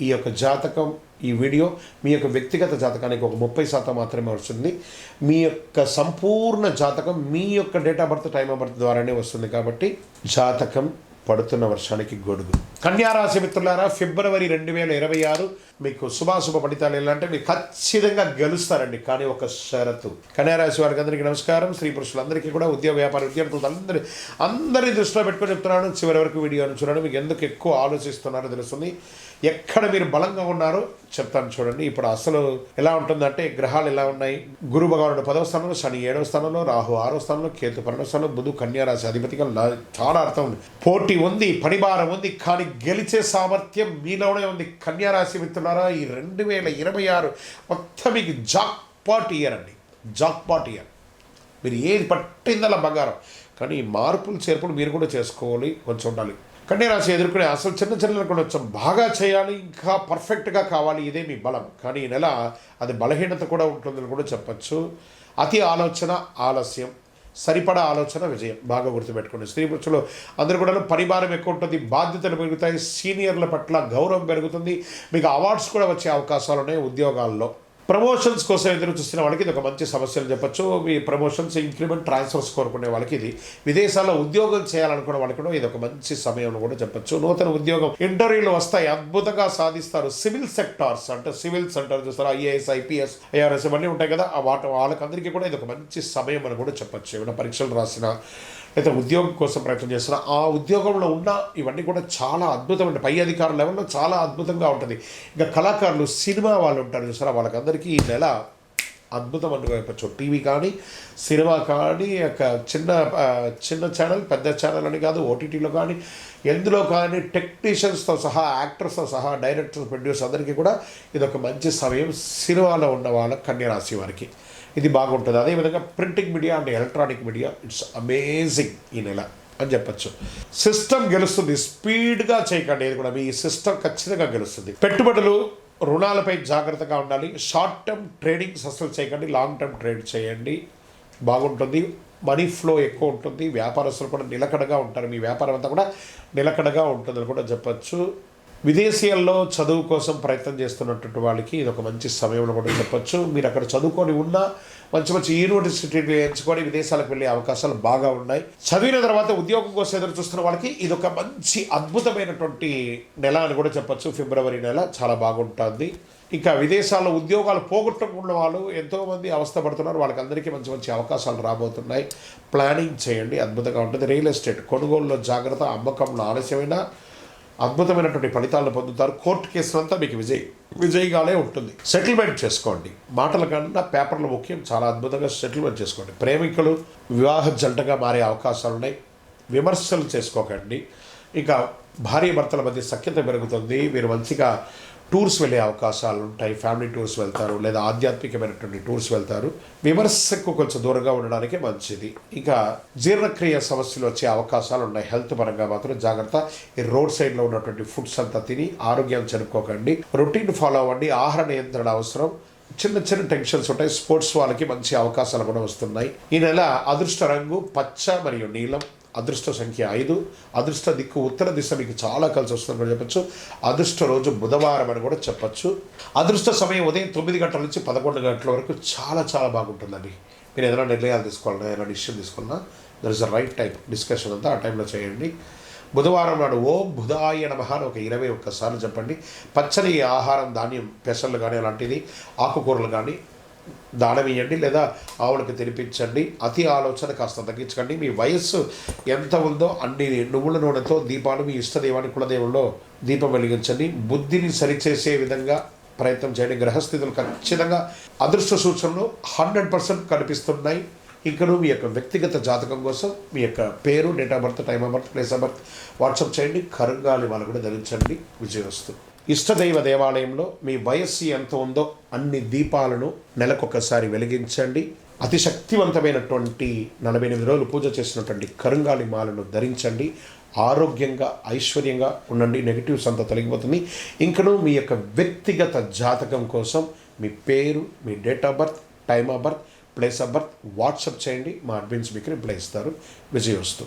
ఈ యొక్క జాతకం ఈ వీడియో మీ యొక్క వ్యక్తిగత జాతకానికి ఒక ముప్పై శాతం మాత్రమే వస్తుంది. మీ యొక్క సంపూర్ణ జాతకం మీ యొక్క date of birth time of birth ద్వారానే వస్తుంది కాబట్టి జాతకం పడుతున్న వర్షానికి గొడుగు. కన్యారాశి మిత్రులారా ఫిబ్రవరి రెండు వేల ఇరవై ఆరు మీకు శుభాశుభ ఫలితాలు ఎలా అంటే మీరు ఖచ్చితంగా గెలుస్తారండి. కానీ ఒక షరతు. కన్యారాశి వారికి అందరికీ నమస్కారం. స్త్రీ పురుషులందరికీ కూడా ఉద్యోగ వ్యాపార విద్యార్థులు అందరి అందరి దృష్టిలో పెట్టుకొని చెప్తున్నాను. చివరి వరకు వీడియోను చూడండి. మీకు ఎందుకు ఎక్కువ ఆలోచిస్తున్నారో తెలుస్తుంది. ఎక్కడ మీరు బలంగా ఉన్నారో చెప్తాను చూడండి. ఇప్పుడు అసలు ఎలా ఉంటుందంటే గ్రహాలు ఎలా ఉన్నాయి? గురు భగవానుడు పదవ స్థానంలో శని ఏడవ స్థానంలో రాహు ఆరో స్థానంలో కేతు పన్నెండవ స్థానంలో బుధు కన్యారాశి అధిపతిగా చాలా అర్థం ఉంది. పోటీ ఉంది పనిభారం ఉంది కానీ గెలిచే సామర్థ్యం మీలోనే ఉంది. కన్యారాశి మిత్రులారా ఈ రెండు వేల ఇరవై ఆరు మొత్తం మీకు జాక్పాట్ ఇయర్ అండి. Jackpot year. మీరు ఏది పట్టిందల బంగారం. కానీ ఈ మార్పులు చేర్పులు మీరు కూడా చేసుకోవాలి కొంచెం ఉండాలి. కన్యరాశి ఎదుర్కొనే అసలు చిన్న చిన్న కొంచెం బాగా చేయాలి ఇంకా పర్ఫెక్ట్గా కావాలి ఇదే మీ బలం. కానీ ఈ నెల అది బలహీనత కూడా ఉంటుందని కూడా చెప్పచ్చు. అతి ఆలోచన ఆలస్యం సరిపడా ఆలోచన విజయం. బాగా గుర్తుపెట్టుకోండి. స్త్రీ పురుషులు అందరూ కూడా పరిభారం ఎక్కువ ఉంటుంది బాధ్యతలు పెరుగుతాయి సీనియర్ల పట్ల గౌరవం పెరుగుతుంది. మీకు అవార్డ్స్ కూడా వచ్చే అవకాశాలు ఉన్నాయి ఉద్యోగాల్లో. ప్రమోషన్స్ కోసం ఎదురు చూస్తున్న వాళ్ళకి ఇది ఒక మంచి సమస్యలు చెప్పొచ్చు. మీ ప్రమోషన్స్ ఇంక్రిమెంట్ ట్రాన్స్ఫర్స్ కోరుకునే వాళ్ళకి ఇది. విదేశాల్లో ఉద్యోగం చేయాలనుకున్న వాళ్ళకి కూడా ఇది ఒక మంచి సమయం కూడా చెప్పొచ్చు. నూతన ఉద్యోగం ఇంటర్వ్యూలు వస్తాయి. అద్భుతంగా సాధిస్తారు. సివిల్ సెక్టార్స్ అంటే సివిల్స్ అంటారు చూస్తారు? ఐఏఎస్ ఐపీఎస్ ఐఆర్ఎస్ ఇవన్నీ ఉంటాయి కదా. వాటి వాళ్ళకందరికీ కూడా ఇది ఒక మంచి సమయం అని కూడా చెప్పొచ్చు. ఏమైనా పరీక్షలు రాసినా లేదా ఉద్యోగం కోసం ప్రయత్నం చేస్తున్నా. ఆ ఉద్యోగంలో ఉన్న ఇవన్నీ కూడా చాలా అద్భుతమైన పై అధికారుల లెవెల్లో చాలా అద్భుతంగా ఉంటుంది. ఇంకా కళాకారులు సినిమా వాళ్ళు ఉంటారు చూసారా? వాళ్ళకందరికీ ఈ నెల అద్భుతం అని చెప్పచ్చు టీవీ కానీ సినిమా కానీ ఒక చిన్న చిన్న ఛానల్ పెద్ద ఛానల్ అని కాదు ఓటీటీలో కానీ ఎందులో కానీ టెక్నీషియన్స్తో సహా యాక్టర్స్తో సహా డైరెక్టర్స్ ప్రొడ్యూసర్ అందరికీ కూడా ఇది ఒక మంచి సమయం సినిమాలో ఉన్న వాళ్ళ కన్యరాశి వారికి. ఇది బాగుంటుంది. అదేవిధంగా printing media and electronic media it's amazing ఈ నెల అని చెప్పచ్చు. సిస్టమ్ గెలుస్తుంది. స్పీడ్గా చేయకండి. ఇది కూడా మీ సిస్టమ్ ఖచ్చితంగా గెలుస్తుంది. పెట్టుబడులు రుణాలపై జాగ్రత్తగా ఉండాలి. షార్ట్ టర్మ్ ట్రేడింగ్స్ అసలు చేయకండి. లాంగ్ టర్మ్ ట్రేడ్ చేయండి. బాగుంటుంది. మనీ ఫ్లో ఎక్కువ ఉంటుంది. వ్యాపారస్తులు కూడా నిలకడగా ఉంటారు. మీ వ్యాపారం అంతా కూడా నిలకడగా ఉంటుందని కూడా చెప్పచ్చు. విదేశీయాల్లో చదువు కోసం ప్రయత్నం చేస్తున్నటువంటి వాళ్ళకి ఇది ఒక మంచి సమయంలో కూడా చెప్పొచ్చు. మీరు అక్కడ చదువుకొని ఉన్నా మంచి మంచి యూనివర్సిటీలు ఎంచుకొని విదేశాలకు వెళ్ళే అవకాశాలు బాగా ఉన్నాయి. చదివిన తర్వాత ఉద్యోగం కోసం ఎదురు చూస్తున్న వాళ్ళకి ఇది ఒక మంచి అద్భుతమైనటువంటి నెల అని కూడా చెప్పొచ్చు. ఫిబ్రవరి నెల చాలా బాగుంటుంది. ఇంకా విదేశాల్లో ఉద్యోగాలు పోగొట్టుకున్న వాళ్ళు ఎంతోమంది అవస్థపడుతున్నారు. వాళ్ళకందరికీ మంచి మంచి అవకాశాలు రాబోతున్నాయి. ప్లానింగ్ చేయండి. అద్భుతంగా ఉంటుంది. రియల్ ఎస్టేట్ కొనుగోలులో జాగ్రత్త అమ్మకంలో ఆలస్యమైన అద్భుతమైనటువంటి ఫలితాలను పొందుతారు. కోర్టు కేసులంతా మీకు విజయ్ విజయగానే ఉంటుంది. సెటిల్మెంట్ చేసుకోండి. మాటల కన్నా పేపర్లు ముఖ్యం. చాలా అద్భుతంగా సెటిల్మెంట్ చేసుకోండి. ప్రేమికులు వివాహ జంటగా మారే అవకాశాలు ఉన్నాయి. విమర్శలు చేసుకోకండి. ఇంకా భార్య భర్తల మధ్య సఖ్యత పెరుగుతుంది. మీరు మంచిగా టూర్స్ వెళ్ళే అవకాశాలు ఉంటాయి ఫ్యామిలీ టూర్స్ వెళ్తారు లేదా ఆధ్యాత్మికమైనటువంటి టూర్స్ వెళ్తారు. విమర్శకు కొంచెం దూరంగా ఉండడానికి మంచిది. ఇంకా జీర్ణక్రియ సమస్యలు వచ్చే అవకాశాలు ఉన్నాయి. హెల్త్ పరంగా మాత్రం జాగ్రత్త. ఈ రోడ్ సైడ్లో ఉన్నటువంటి ఫుడ్స్ అంతా తిని ఆరోగ్యం చెరుపుకోకండి రొటీన్ ఫాలో అవ్వండి. ఆహార నియంత్రణ అవసరం. చిన్న చిన్న టెన్షన్స్ ఉంటాయి. స్పోర్ట్స్ వాళ్ళకి మంచి అవకాశాలు కూడా వస్తున్నాయి. ఈ నెల అదృష్ట రంగు పచ్చ మరియు నీలం. అదృష్ట సంఖ్య ఐదు. అదృష్ట దిక్కు ఉత్తర దిశ మీకు చాలా కలిసి వస్తుందని కూడా చెప్పచ్చు. అదృష్ట రోజు బుధవారం అని కూడా చెప్పచ్చు. అదృష్ట సమయం ఉదయం తొమ్మిది గంటల నుంచి పదకొండు గంటల వరకు చాలా చాలా బాగుంటుందండి. మీరు ఏదైనా నిర్ణయాలు తీసుకోవాలన్నా ఏదైనా డిసిషన్ తీసుకున్నా there is a right time discussion అంతా ఆ టైంలో చేయండి. బుధవారం నాడు ఓం బుధాయ నమః ఒక ఇరవై ఒక్కసార్లు చెప్పండి. పచ్చని ఆహారం ధాన్యం పెసర్లు కానీ అలాంటిది ఆకుకూరలు కానీ దాడవేయండి లేదా ఆవులకు తినిపించండి. అతి ఆలోచన కాస్త తగ్గించకండి. మీ వయస్సు ఎంత ఉందో అన్ని నువ్వుల నూనెతో దీపాలు మీ ఇష్టదైవాన్ని కులదేవుల్లో దీపం వెలిగించండి. బుద్ధిని సరిచేసే విధంగా ప్రయత్నం చేయండి. గ్రహస్థితులు ఖచ్చితంగా అదృష్ట సూచనలు హండ్రెడ్ పర్సెంట్ కనిపిస్తున్నాయి. ఇంకను మీ యొక్క వ్యక్తిగత జాతకం కోసం మీ యొక్క పేరు date of birth time of birth place of birth WhatsApp చేయండి. కరంగాలి వాళ్ళు కూడా ధరించండి. విజయవస్తు. ఇష్టదైవ దేవాలయంలో మీ వయస్సు ఎంత ఉందో అన్ని దీపాలను నెలకొకసారి వెలిగించండి. అతి శక్తివంతమైనటువంటి నలభై ఎనిమిది రోజులు పూజ చేసినటువంటి కరుంగాలి మాలను ధరించండి. ఆరోగ్యంగా ఐశ్వర్యంగా ఉండండి. నెగిటివ్స్ అంతా తొలగిపోతుంది. ఇంకను మీ యొక్క వ్యక్తిగత జాతకం కోసం మీ పేరు మీ date of birth time of birth place of birth WhatsApp చేయండి. మా అడ్మిన్స్ మీకు రిప్లై ఇస్తారు. విజయోస్తు